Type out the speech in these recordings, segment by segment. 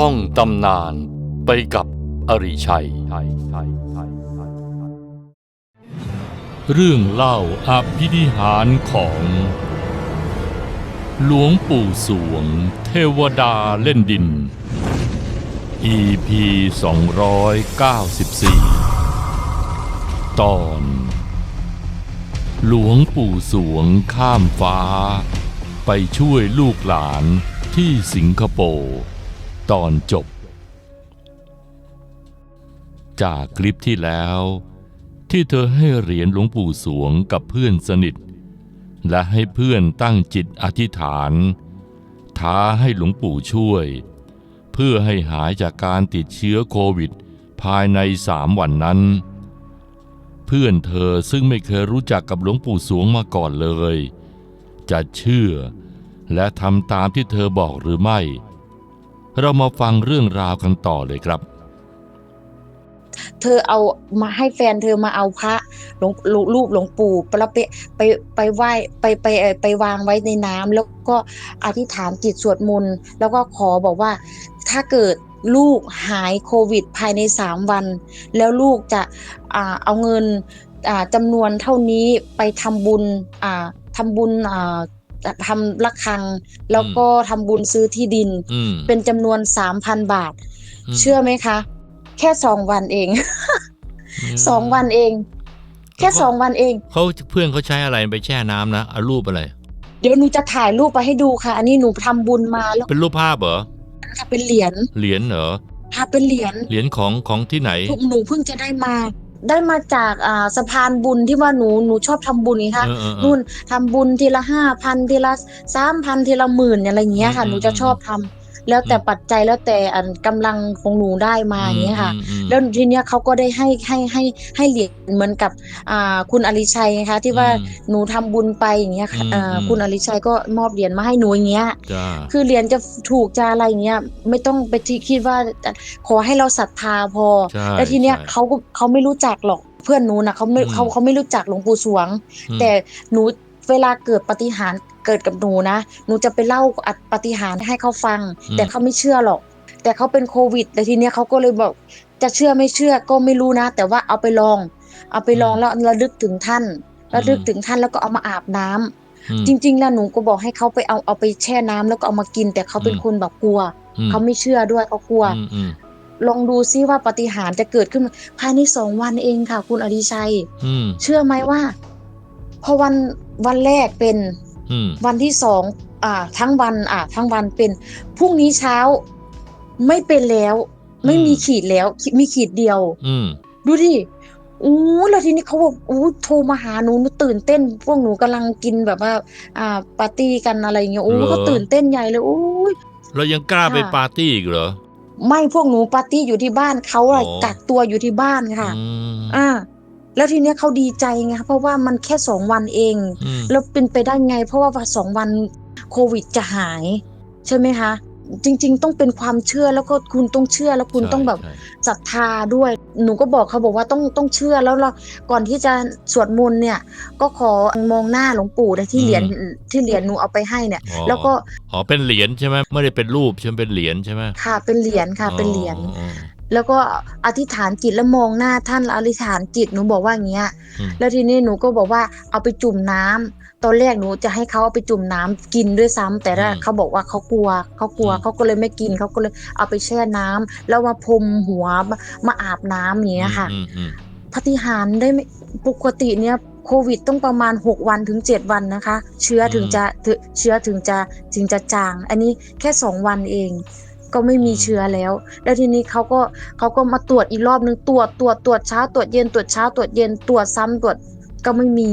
ท่องตำนานไปกับอริชัย เรื่องเล่าอภินิหารของ หลวงปู่สวง เทวดาเล่นดิน EP 294 ตอน หลวงปู่สวงข้ามฟ้า ไปช่วยลูกหลานที่สิงคโปร์ ตอนจบ จากคลิปที่แล้ว ที่เธอให้เหรียญหลวงปู่สวงกับเพื่อนสนิท และให้เพื่อนตั้งจิตอธิษฐาน ท้าให้หลวงปู่ช่วย เพื่อให้หายจากการติดเชื้อโควิด ภายในสามวันนั้น เพื่อนเธอซึ่งไม่เคยรู้จักกับหลวงปู่สวงมาก่อนเลย จะเชื่อและทำตามที่เธอบอกหรือไม่ เรามาฟังเรื่องราวกันต่อเลยครับ เธอเอามาให้แฟนเธอมาเอาพระหลวงรูรูปหลวงปู่แล้วไปไปไปไหว้ไปไปเออไปวางไว้ในน้ำแล้วก็อธิษฐานจิตสวดมนต์แล้วก็ขอบอกว่าถ้าเกิดลูกหายโควิดภายในสามวัน แล้วลูกจะอเอาเงินจำนวนเท่านี้ไปทำบุญอ่าทำบุญอ่า ทำระฆัง แล้วก็ทำบุญซื้อที่ดินอืมเป็นจำนวนสามพันบาทมเชื่อไหมคะ แค่สองวันเองมสองวันเอง แค่สองวันเองเขาเพื่อนเขาใช้อะไรไปแช่น้ำนะเอารูปอะไร เดี๋ยวหนูจะถ่ายรูปไปให้ดูค่ะ อันนี้หนูทำบุญมาแล้ว เป็นรูปภาพเหรอค่ะเป็นเหรียญเหรียญเหรอค่ะเป็นเหรียญเหรียญของของที่ไหนทุกหนูเพิ่งจะได้มา ได้มาจากอ่าสะพานบุญที่ว่าหนูหนูชอบทำบุญไงคะเออเออเออ นู่นทำบุญทีละห้าพันทีละสามพันทีละหมื่นอะไรอย่างเงี้ยค่ะอืมหนูจะชอบทำ แล้วแต่ปัจจัยแล้วแต่อันกำลังของหนูได้มาอย่างเงี้ยค่ะมอืมแล้วทีเนี้ยเขาก็ได้ให้ให้ให้ให้เหรียญเหมือนกับอ่าคุณอริชัยนะคะที่ว่าอืมหนูทำบุญไปอย่างเงี้ยค่ะอืมอ่าอืมคุณอริชัยก็มอบเหรียญมาให้หนูอย่างเงี้ยจ้าคือเหรียญจะถูกจะอะไรอย่างเงี้ยไม่ต้องไปที่คิดว่าขอให้เราศรัทธาพอใช่แล้วทีเนี้ยใช่เขาก็เขาไม่รู้จักหรอกเพื่อนหนูนะเขาไม่อืมเขาเขาไม่รู้จักหลวงปู่สวงอืมแต่หนู เวลาเกิดปาฏิหารย์เกิดกับหนูนะหนูจะไปเล่าอัดปาฏิหารย์ให้เขาฟังอืมแต่เขาไม่เชื่อหรอก แต่เขาเป็นโควิดแล้วทีเนี้ยเขาก็เลยบอกจะเชื่อไม่เชื่อก็ไม่รู้นะ แต่ว่าเอาไปลอง เอาไปลองแล้วระลึกถึงท่านระลึกถึงท่านแล้วก็เอามาอาบน้ำอืมจริง ๆ แล้วหนูก็บอกให้เขาไปเอาเอาไปแช่น้ำแล้วก็เอามากิน แต่เขาเป็นอืมคนแบบกลัวอืมเขาไม่เชื่อด้วยเขากลัวอืมอืมลองดูซิว่าปาฏิหารย์จะเกิดขึ้นภายในสองวันเองค่ะ คุณอดิชัยอืมเชื่อไหมว่า พอวันวันแรกเป็นอืมวันที่สองอ่า ทั้งวันอ่าทั้งวันเป็นพรุ่งนี้เช้าไม่เป็นแล้ว ไม่มีขีดแล้วขีมีขีดเดียว อืมดูดิอู้แล้วทีนี้เขาบอกอู้โทรมาหาหนูหนูตื่นเต้น พวกหนูกำลังกินแบบว่า อ่า ปาร์ตี้กันอะไรอย่างเงี้ยอู้เหรอก็ตื่นเต้นใหญ่เลยอู้ยเรายังกล้าไปค่ะปาร์ตี้อีกเหรอไม่พวกหนูปาร์ตี้อยู่ที่บ้านเขาอะอ๋อกักตัวอยู่ที่บ้านค่ะอืมอ่า แล้วทีเนี้ยเขาดีใจไงเพราะว่ามันแค่สองวันเองอืมแล้วเป็นไปได้ไง เพราะว่าสองวันโควิดจะหาย ใช่ไหมคะ จริง ๆ ต้องเป็นความเชื่อแล้วก็คุณต้องเชื่อแล้วคุณใช่ต้องแบบใช่ศรัทธาด้วย หนูก็บอกเขาบอกว่าต้องต้องเชื่อแล้วเราก่อนที่จะสวดมนต์เนี่ย ก็ขอมองหน้าหลวงปู่นะที่เหรียญที่เหรียญหนูเอาไปให้เนี่ยอ๋อแล้วก็อ๋อเป็นเหรียญใช่ไหมไม่ได้เป็นรูปใช่ไหมเป็นเหรียญใช่ไหมค่ะ เป็นเหรียญค่ะ เป็นเหรียญอ๋อ แล้วก็อธิษฐานจิตแล้วมองหน้าท่านแล้วอธิษฐานจิตหนูบอกว่าอย่างเงี้ยอืมแล้วทีนี้หนูก็บอกว่าเอาไปจุ่มน้ำตอนแรกหนูจะให้เขาเอาไปจุ่มน้ำกินด้วยซ้ำแต่ว่าอืมเขาบอกว่าเขากลัวเขากลัวอืมเขาก็เลยไม่กินเขาก็เลยเอาไปแช่น้ำแล้วมาพรมหัวมามาอาบน้ำอย่างเงี้ยค่ะอืมอืมปฏิหารย์ได้ไม่ปกติเนี่ยโควิดต้องประมาณ 6 วันถึง 7 วันนะคะ เชื้อถึงจะถึงเชื้อถึงจะถึงจะจาง อันนี้แค่ 2 วันเอง ก็ไม่มีเชื้อแล้ว แล้วทีนี้เขาก็เขาก็มาตรวจอีกรอบนึงตรวจตรวจตรวจเช้าตรวจเย็นตรวจเช้าตรวจเย็นตรวจซ้ำตรวจก็ไม่มี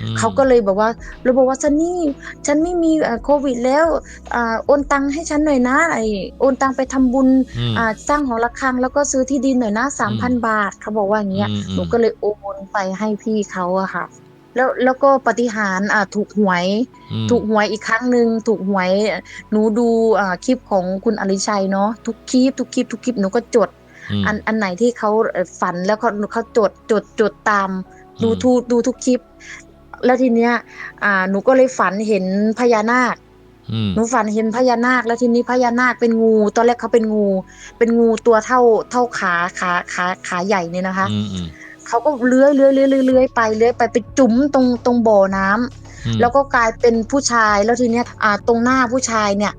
อืมเขาก็เลยบอกว่าเราบอกว่าซันนี่ฉันไม่มีเอ่อโควิดแล้วอ่าโอนตังค์ให้ฉันหน่อยนะไอโอนตังค์ไปทำบุญอืมอ่าสร้างหอระฆังแล้วก็ซื้อที่ดินหน่อยนะสามพันบาทเขาบอกว่าอย่างเงี้ยอืมอืมหนูก็เลยโอนไปให้พี่เขาอะค่ะ แล้วแล้วก็ปฏิหารย์อ่าถูกหวยอืมถูกหวยอีกครั้งหนึ่งถูกหวยหนูดูอ่าคลิปของคุณอริชัยเนาะทุกคลิปทุกคลิปทุกคลิปหนูก็จดมอันอันไหนที่เขาเอ่อฝันแล้วเขาเขาจดจดจดตาม ดูอืมทุกดูทุกคลิป แล้วทีเนี้ย อ่าหนูก็เลยฝันเห็นพญานาคอืมหนูฝันเห็นพญานาคแล้วทีนี้พญานาคเป็นงู ตอนแรกเขาเป็นงู เป็นงูตัวเท่าเท่าขาขาขาขาใหญ่เนี่ยนะคะอืมอืม เขาก็เลื้อยเลื้อยเลื้อยเลื้อยเลื้อยไปเลื้อยไปไปจุ๋มตรงตรงบ่อน้ำอืมแล้วก็กลายเป็นผู้ชายแล้วทีเนี้ยอ่าตรงหน้าผู้ชายเนี่ย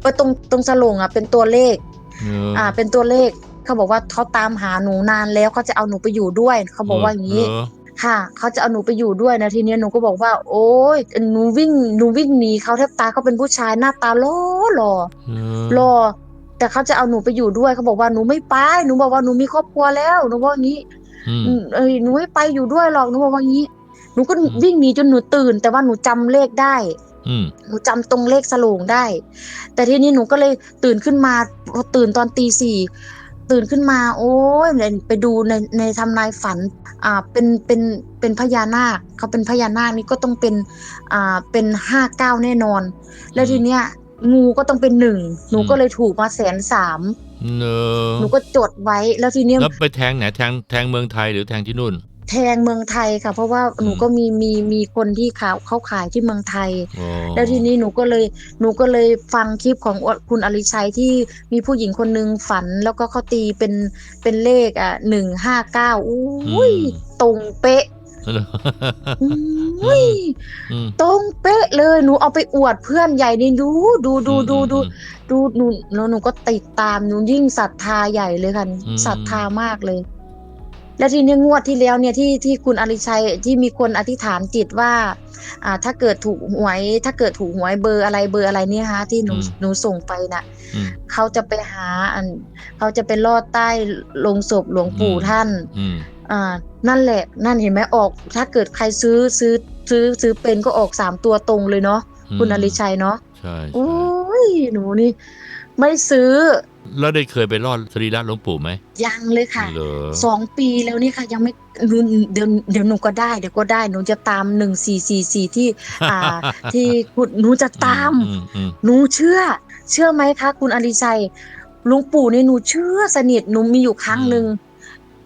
เออตรงตรงสลงอะเป็นตัวเลขเอออ่า เป็นตัวเลขเขาบอกว่าเขาตามหาหนูนานแล้วเขาจะเอาหนูไปอยู่ด้วยเขาบอกว่าอย่างนี้เหรอค่ะเขาจะเอาหนูไปอยู่ด้วยนะทีเนี้ยหนูก็บอกว่า โอ๊ยหนูวิ่งหนูวิ่งหนีเขาแทบตายเขาเป็นผู้ชายหน้าตาหล่อหล่อเหรอหล่อแต่เขาจะเอาหนูไปอยู่ด้วยเขาบอกว่าหนูไม่ไปหนูบอกว่าหนูมีครอบครัวแล้วหนูบอกอย่างนี้อืมอืม เอ้ยหนูไม่ไปอยู่ด้วยหรอกหนูบอกว่างี้หนูก็อืมวิ่งหนีจนหนูตื่น แต่ว่าหนูจำเลขได้อืมหนูจำตรงเลขสโลงได้ แต่ทีนี้หนูก็เลยตื่นขึ้นมาพอตื่นตอนตีสี่ตื่นขึ้นมา โอ้ยไปดูในในทำนายฝัน อ่าเป็นเป็นเป็นพญานาคเขาเป็นพญานาคนี่ก็ต้องเป็นอ่าเป็นห้าเก้าแน่นอน แล้วทีเนี้ยงูก็ต้องเป็นหนึ่งหนูก็เลยถูกมาแสนสาม เนอหนูก็จดไว้แล้วทีเนี้ยแล้วไปแทงไหนแทงแทงเมืองไทยหรือแทงที่นู่น แทงเมืองไทยค่ะ เพราะว่าหนูก็มีมีมีคนที่ขาวเขาขายที่เมืองไทยอ๋อแล้วทีนี้หนูก็เลยหนูก็เลยฟังคลิปของคุณอริชัยที่มีผู้หญิงคนนึงฝัน แล้วก็เขาตีเป็นเป็นเลขอะหนึ่งห้าเก้าอุ้ยตรงเป๊ะเหร ออุ้ยอืมตรงเป๊ะเลยหนูเอาไปอวดเพื่อนใหญ่นี่ดูดูดูดูดู ดูหนูแล้วหนูก็ติดตามหนูยิ่งศรัทธาใหญ่เลยค่ะอืม ศรัทธามากเลย แล้วทีนี้งวดที่แล้วเนี่ยที่ที่คุณอริชัยที่มีคนอธิษฐานจิตว่า อ่า ถ้าเกิดถูกหวย ถ้าเกิดถูกหวยเบอร์อะไรเบอร์อะไรเนี่ยฮะ ที่หนูอืม หนูส่งไปน่ะ อืม เขาจะไปหาอัน เขาจะไปลอดใต้ลงศพหลวงปู่อืม ท่าน อืม อ่านั่นแหละนั่นเห็นไหมออก ถ้าเกิดใครซื้อซื้อซื้อซื้อเป็นก็ออกสามตัวตรงเลยเนาะคุณอริชัยเนาะใช่โอ้ใช่ยหนูนี่ ไม่ซื้อ แล้วได้เคยไปรอดสรีระหลวงปู่ไหมยังเลยค่ะเหรอสองปีแล้วนี่ค่ะ ยังไม่หนูเดี๋ยวเดี๋ยวหนูก็ได้เดี๋ยวก็ได้หนูจะตามหนึ่งสี่สี่สี่ที่อ่า ที่คุณหนูจะตามอืมอืมหนูเชื่อ เชื่อไหมคะ คุณอริชัยหลุงปู่นี่หนูเชื่อสนิทหนูมีอยู่ครั้งหนึ่ง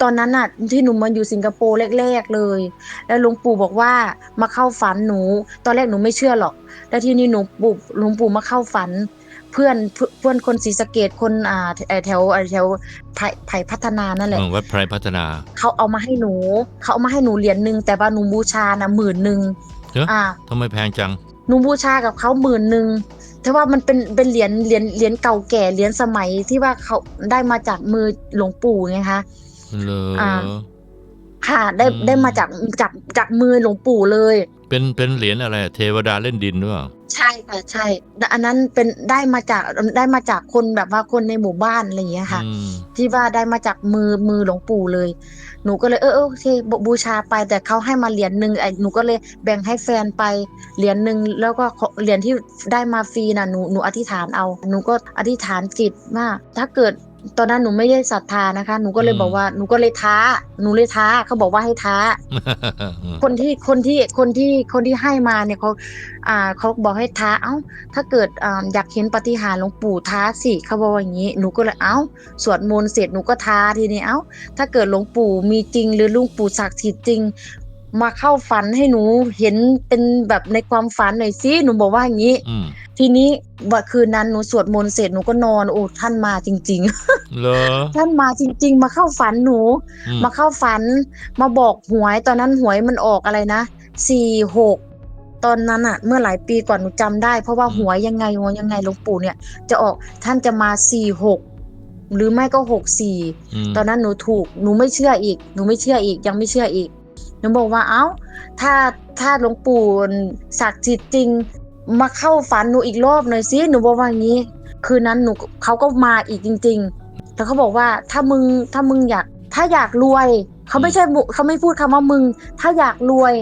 ตอนนั้นน่ะที่หนูมาอยู่สิงคโปร์แรกๆเลย แล้วหลวงปู่บอกว่ามาเข้าฝันหนู ตอนแรกหนูไม่เชื่อหรอก แล้วทีนี้หนูปู่หลวงปู่มาเข้าฝัน เพื่อนเพื่อนเพื่อนคนศรีสะเกดคนอ่าแถวแถวแถวไผ่ไผ่พัฒนานั่นแหละอืมวัดไพรพัฒนาเขาเอามาให้หนู เขาเอามาให้หนูเหรียญหนึ่งแต่ว่าหนูบูชานะหมื่นหนึ่งเอ้ออ่าทำไมแพงจังหนูบูชากับเขาหมื่นหนึ่งแต่ว่ามันเป็นเป็นเหรียญเหรียญเหรียญเก่าแก่เหรียญสมัยที่ว่าเขาได้มาจากมือหลวงปู่ไงคะ เหรออ่าค่ะ ได้อืม ได้มาจากจากจากมือหลวงปู่เลย เป็นเป็นเหรียญอะไรเทวดาเล่นดินด้วยใช่ค่ะใช่แต่อันนั้นเป็นได้มาจากได้มาจากคนแบบว่าคนในหมู่บ้านอะไรอย่างเงี้ยค่ะ อืมที่ว่าได้มาจากมือมือหลวงปู่เลย หนูก็เลยเออเออโอเคบบูชาไปแต่เขาให้มาเหรียญหนึ่งไอ้หนูก็เลยแบ่งให้แฟนไปเหรียญหนึ่งแล้วก็ขอเหรียญที่ได้มาฟรีน่ะหนูหนูอธิษฐานเอา หนูก็อธิษฐานจิตว่าถ้าเกิด ตอนนั้นหนูไม่ได้ศรัทธานะคะ หนูก็เลยบอกว่าหนูก็เลยท้า หนูเลยท้าเขาบอกว่าให้ท้า คนที่คนที่คนที่คนที่ให้มาเนี่ยเขาอ่าเขาบอกให้ท้าเอ้า ถ้าเกิดอ่าอยากเห็นปาฏิหารย์หลวงปู่ท้าสิเขาบอกว่าอย่างนี้หนูก็เลยเอ้า สวดมนต์เสร็จหนูก็ท้าทีนี้เอ้า ถ้าเกิดหลวงปู่มีจริงหรือหลวงปู่ศักดิ์สิทธิ์จริง มาเข้าฝันให้หนูเห็นเป็นแบบในความฝันหน่อยสิหนูบอกว่าอย่างนี้ อืมทีนี้วันคืนนั้นหนูสวดมนต์เสร็จหนูก็นอนโอ้ท่านมาจริง เหรอๆ ท่านมาจริง ๆ มาเข้าฝันหนู อืมมาเข้าฝันมาบอกหวยตอนนั้นหวยมันออกอะไรนะสี่หกตอนนั้นอะเมื่อหลายปีก่อนหนูจำได้ เพราะว่าหวยยังไงหวยยังไงหลวงปู่เนี่ย จะออกท่านจะมาสี่หกหรือไม่ก็หกสี่มตอนนั้นหนูถูกหนูไม่เชื่ออีก หนูไม่เชื่ออีกยังไม่เชื่ออีก หนูบอกว่าเอ้า ถ้าถ้าหลวงปู่ศักดิ์สิทธิ์จริง มาเข้าฝันหนูอีกรอบหน่อยสิหนูบอกว่าอย่างนี้ คืนนั้นหนูเขาก็มาอีกจริง ๆ แต่เขาบอกว่าถ้ามึงถ้ามึงอยาก ถ้าอยากรวยเขาไม่ใช่บุเขาไม่พูดคำว่ามึง ถ้าอยากรวย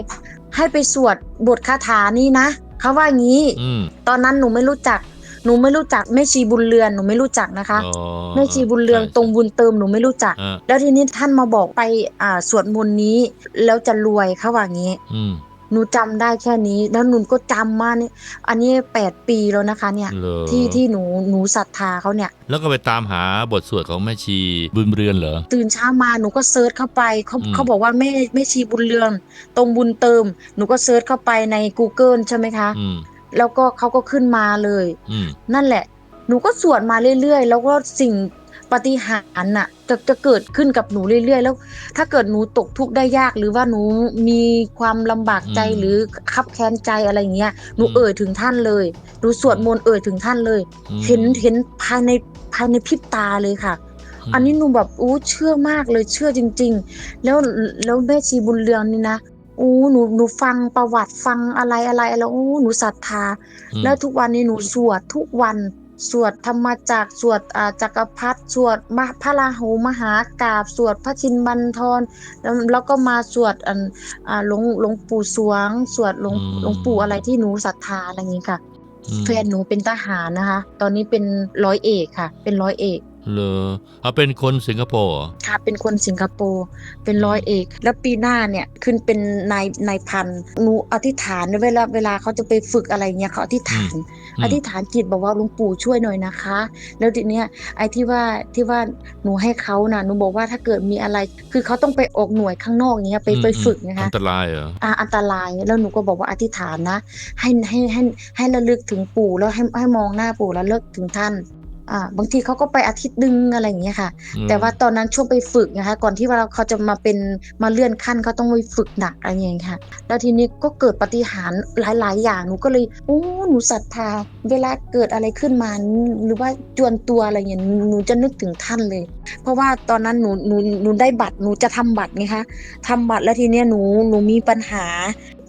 ให้ไปสวดบทคาถานี้นะเขาว่าอย่างนี้อืมตอนนั้นหนูไม่รู้จัก หนูไม่รู้จักแม่ชีบุญเรือนหนูไม่รู้จักนะคะอ๋อแม่ชีบุญเรืองใช่ตรงบุญเติมหนูไม่รู้จัก อ่าแล้วทีนี้ท่านมาบอกไปอ่าสวดมนต์นี้ แล้วจะรวยเขาว่างี้ อืมหนูจำได้แค่นี้ แล้วหนูก็จำมาเนี่ยอันนี้แปดปีแล้วนะคะ เนี่ย เหรอที่ที่หนูหนูศรัทธาเขาเนี่ย แล้วก็ไปตามหาบทสวดของแม่ชีบุญเรือนเหรอ ตื่นเช้ามาหนูก็เซิร์ชเข้าไปเขาอืม เขาบอกว่าแม่แม่ชีบุญเรืองตรงบุญเติม หนูก็เซิร์ชเข้าไปใน Google ใช่ไหมคะ อืม แล้วก็เขาก็ขึ้นมาเลยอืมนั่นแหละ หนูก็สวดมาเรื่อยๆ แล้วก็สิ่งปาฏิหารย์น่ะจะจะเกิดขึ้นกับหนูเรื่อยๆ แล้ว ถ้าเกิดหนูตกทุกข์ได้ยากหรือว่าหนูมีความลำบากใจอืมหรือคับแค้นใจอะไรเงี้ยหนูอืมเอ่ยถึงท่านเลยหนูสวดมนต์เอ่ยถึงท่านเลยอืมเห็นเห็นภายในภายในพริบตาเลยค่ะมอันนี้หนูแบบอู้เชื่อมากเลยเชื่อจริง ๆ แล้วแล้วแม่ชีบุญเรืองนี่นะ อู้หนูหนูฟังประวัติฟังอะไรอะไรแล้วอู้หนูศรัทธาอืมแล้วทุกวันนี้หนูสวดทุกวันสวดธรรมจักรสวดอ่าจักรพรรดิสวดมหพระราหูมหากาบสวดพระชินบันทรแล้วแล้วก็มาสวดอันอ่าหลวงหลวงปู่สวง สวดหลวงอืมหลวงปู่อะไรที่หนูศรัทธาอะไรอย่างนี้ค่ะอืมแฟนหนูเป็นทหารนะคะ ตอนนี้เป็นร้อยเอกค่ะ เป็นร้อยเอก เลอเอาเป็นคนสิงคโปร์เหรอค่ะเป็นคนสิงคโปร์เป็นร้อยเอก แล้วปีหน้าเนี่ยขึ้นเป็นนายนายพันหนูอธิษฐานเวลาเวลาเขาจะไปฝึกอะไรเงี้ยเขาอธิษฐาน อธิษฐานจิตบอกว่าหลุงปู่ช่วยหน่อยนะคะ แล้วทีเนี้ยไอ้ที่ว่าที่ว่าหนูให้เขาน่ะหนูบอกว่าถ้าเกิดมีอะไร คือเขาต้องไปออกหน่วยข้างนอกอย่างเงี้ยไปอืมไปอืมฝึกนะคะอันตรายเหรออ่าอันตรายแล้วหนูก็บอกว่าอธิษฐานนะ ให้ให้ให้ให้ระลึกถึงปู่แล้วให้ให้มองหน้าปู่แล้วเลิกถึงท่าน อ่าบางทีเขาก็ไปอาทิตย์ดึงอะไรอย่างเงี้ยค่ะอืมแต่ว่าตอนนั้นช่วงไปฝึกนะคะ ก่อนที่ว่าเขาจะมาเป็นมาเลื่อนขั้นเขาต้องไปฝึกหนักอะไรอย่างเงี้ยค่ะ แล้วทีนี้ก็เกิดปาฏิหารย์หลาย ๆ อย่างหนูก็เลยโอ้หนูศรัทธาเวลาเกิดอะไรขึ้นมา หรือว่าจวนตัวอะไรอย่างเงี้ยหนูจะนึกถึงท่านเลย เพราะว่าตอนนั้นหนูหนูหนูได้บัตรหนูจะทำบัตรไงคะทำบัตรแล้วทีเนี้ยหนูหนูมีปัญหา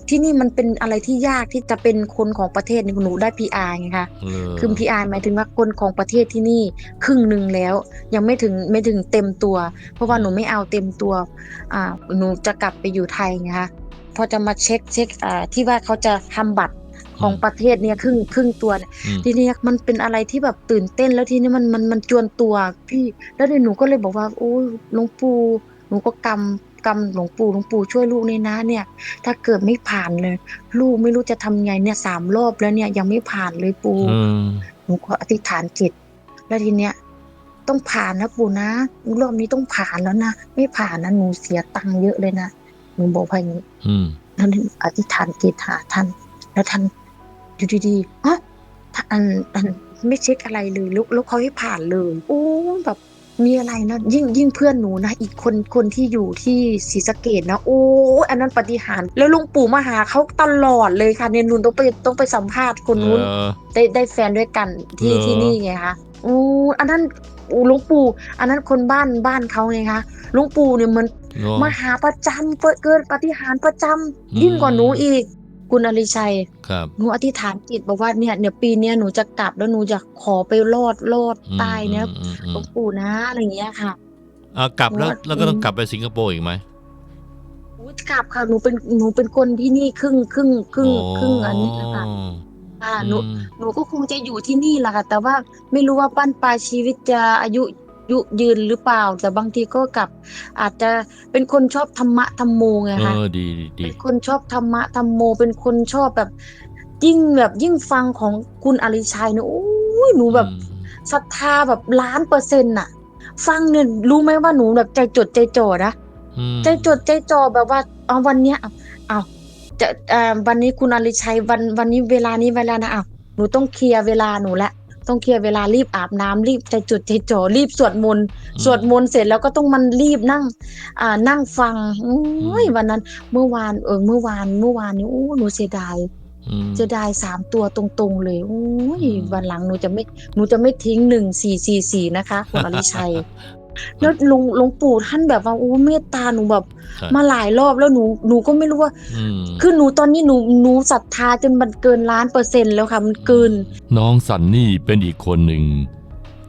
ที่นี่มันเป็นอะไรที่ยากที่จะเป็นคนของประเทศนี่หนูได้ PR ไงคะเลอคือ PR หมายถึงว่าคนของประเทศที่นี่ครึ่งหนึ่งแล้ว ยังไม่ถึงไม่ถึงเต็มตัว เพราะว่าหนูไม่เอาเต็มตัวอ่าหนูจะกลับไปอยู่ไทยไงคะพอจะมาเช็คเช็คอ่าที่ว่าเขาจะทำบัตรของประเทศเนี่ยครึ่งครึ่งตัวเนี่ยอืมทีนี้มันเป็นอะไรที่แบบตื่นเต้นแล้วทีนี้มันมันมันจวนตัวพี่ แล้วเนี่ยหนูก็เลยบอกว่าโอ้หลวงปู่หนูก็กำ กำหลวงปู่หลวงปู่ช่วยลูกในนะเนี่ย ถ้าเกิดไม่ผ่านเลย ลูกไม่รู้จะทำไงเนี่ยสามรอบแล้วเนี่ยยังไม่ผ่านเลยปู่อืมหนูก็อธิษฐานจิต แล้วทีเนี้ยต้องผ่านนะปู่นะรอบนี้ต้องผ่านแล้วนะไม่ผ่านนะหนูเสียตังค์เยอะเลยนะหนูบอกไปอย่างนี้อืมแล้วอธิษฐานจิตหาท่าน แล้วท่านอยู่ดีๆฮะท่านอันอันไม่เช็คอะไรเลยแล้วแล้วเขาให้ผ่านเลยโอ้แบบ มีอะไรนะยิ่งยิ่งเพื่อนหนูนะอีกคนคนที่อยู่ที่ศรีสะเกดนะ โอ้อันนั้นปาฏิหารย์แล้วหลุงปู่มาหาเขาตลอดเลยค่ะเนี่ยหนูต้องไปต้องไปสัมภาษณ์คนนู้นเออ ได้ได้แฟนด้วยกันที่เหรอที่นี่ไงคะโอ้อันนั้นโอ้หลวงปู่ อันนั้นคนบ้านบ้านเขาไงคะหลวงปู่เนี่ยเหมัน เนอะ มาหาประจำเปิดเกินปาฏิหารย์ประจำอืมยิ่งกว่าหนูอีก คุณอริชัยครับหนูอธิษฐานจิตบอกว่าเนี่ยเดี๋ยวปีเนี้ยหนูจะกลับแล้วหนูจะขอไปรอดรอดอืมใต้เนี่ยอืมอืมหลวงปู่นะอะไรอย่างเงี้ยค่ะอะกลับแล้วว่าแล้วก็ต้องอืมกลับไปสิงคโปร์อีกไหมอุ๊ยกลับค่ะหนูเป็นหนูเป็นคนที่นี่ครึ่งครึ่งครึ่งครึ่งอันนี้นะคะค่ะหนูอืมหนูก็คงจะอยู่ที่นี่แหละค่ะแต่ว่าไม่รู้ว่าปั้นปลายชีวิตจะอายุ ยุยืนหรือเปล่า แต่บางทีก็กลับ อาจจะเป็นคนชอบธรรมะธรรมโมไงเอคะอดีดีดีเป็นคนชอบธรรมะธรรมโม เป็นคนชอบแบบ ยิ่งแบบยิ่งฟังของคุณอริชัยเนี่ยโอ้ยหนูแบบ อืมศรัทธาแบบล้านเปอร์เซ็นต์น่ะ ฟังเนี่ยรู้ไหมว่าหนูแบบใจจดใจจ่อนะ อืมใจจดใจจ่อแบบว่าเอาวันเนี้ยเอาเอาจะเอ่อวันนี้คุณอริชัยวันวันนี้เวลานี้เวลานะเอาหนูต้องเคลียร์เวลาหนูละ ต้องเคลียร์เวลารีบอาบน้ำรีบใจจดใจจ่อรีบสวดมนต์สวดมนต์เสร็จแล้วก็ต้องมันรีบนั่ง อ่านั่งฟังโอ้ยวันนั้น เมื่อวานเออเมื่อวานเมื่อวานนี้โอ้หนูเสียดายอืมเสียดายสามตัวตรงๆเลยโอ้ยอืมวันหลังหนูจะไม่หนูจะไม่ทิ้งหนึ่งสี่สี่สี่นะคะคุณอริชัย แล้วหลวงหลวงปู่ท่านแบบว่าโอ้เมตตาหนูแบบ ครับ มาหลายรอบแล้วหนูหนูก็ไม่รู้ว่า อืมคือหนูตอนนี้หนูหนูศรัทธาจนมันเกินล้านเปอร์เซ็นต์แล้วค่ะ มันเกิน น้องสันนี่เป็นอีกคนหนึ่ง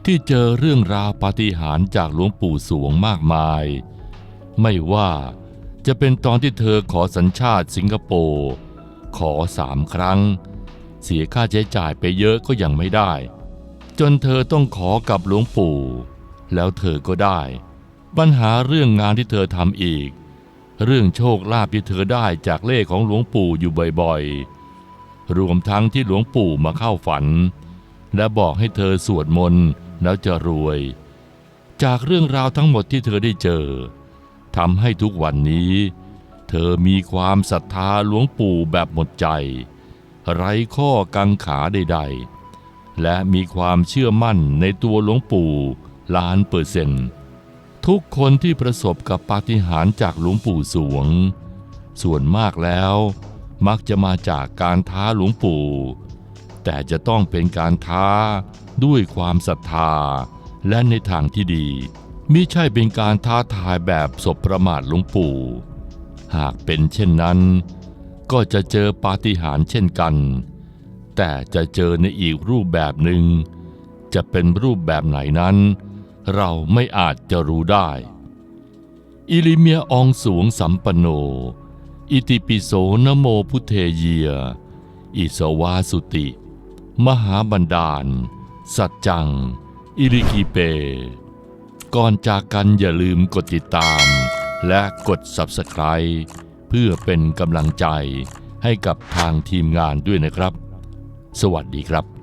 ที่เจอเรื่องราวปาฏิหาริย์จากหลวงปู่สวงมากมาย ไม่ว่าจะเป็นตอนที่เธอขอสัญชาติสิงคโปร์ขอสามครั้ง เสียค่าใช้จ่ายไปเยอะก็ยังไม่ได้ จนเธอต้องขอกับหลวงปู่ แล้วเธอก็ได้ ปัญหาเรื่องงานที่เธอทำอีก เรื่องโชคลาภที่เธอได้จากเลขของหลวงปู่อยู่บ่อยๆ รวมทั้งที่หลวงปู่มาเข้าฝัน และบอกให้เธอสวดมนต์แล้วจะรวย จากเรื่องราวทั้งหมดที่เธอได้เจอทำให้ทุกวันนี้ เธอมีความศรัทธาหลวงปู่แบบหมดใจ ไร้ข้อกังขาใดๆ และมีความเชื่อมั่นในตัวหลวงปู่ ล้านเปอร์เซนต์ทุกคนที่ประสบกับปาฏิหาริย์จากหลวงปู่สวง ส่วนมากแล้ว มักจะมาจากการท้าหลวงปู่ แต่จะต้องเป็นการท้าด้วยความศรัทธาและในทางที่ดีมิใช่เป็นการท้าทายแบบสบประมาทหลวงปู่ หากเป็นเช่นนั้น ก็จะเจอปาฏิหาริย์เช่นกัน แต่จะเจอในอีกรูปแบบหนึ่งจะเป็นรูปแบบไหนนั้น เราไม่อาจจะรู้ได้ อิลิเมียอองสวงสัมปโน อิติปิโสนโมพุทเทเยียอิสวาสุติ มหาบันดาล สัจจัง อิริกีเป ก่อนจากกันอย่าลืมกดติดตาม และกด Subscribe เพื่อเป็นกำลังใจให้กับทางทีมงานด้วยนะครับ สวัสดีครับ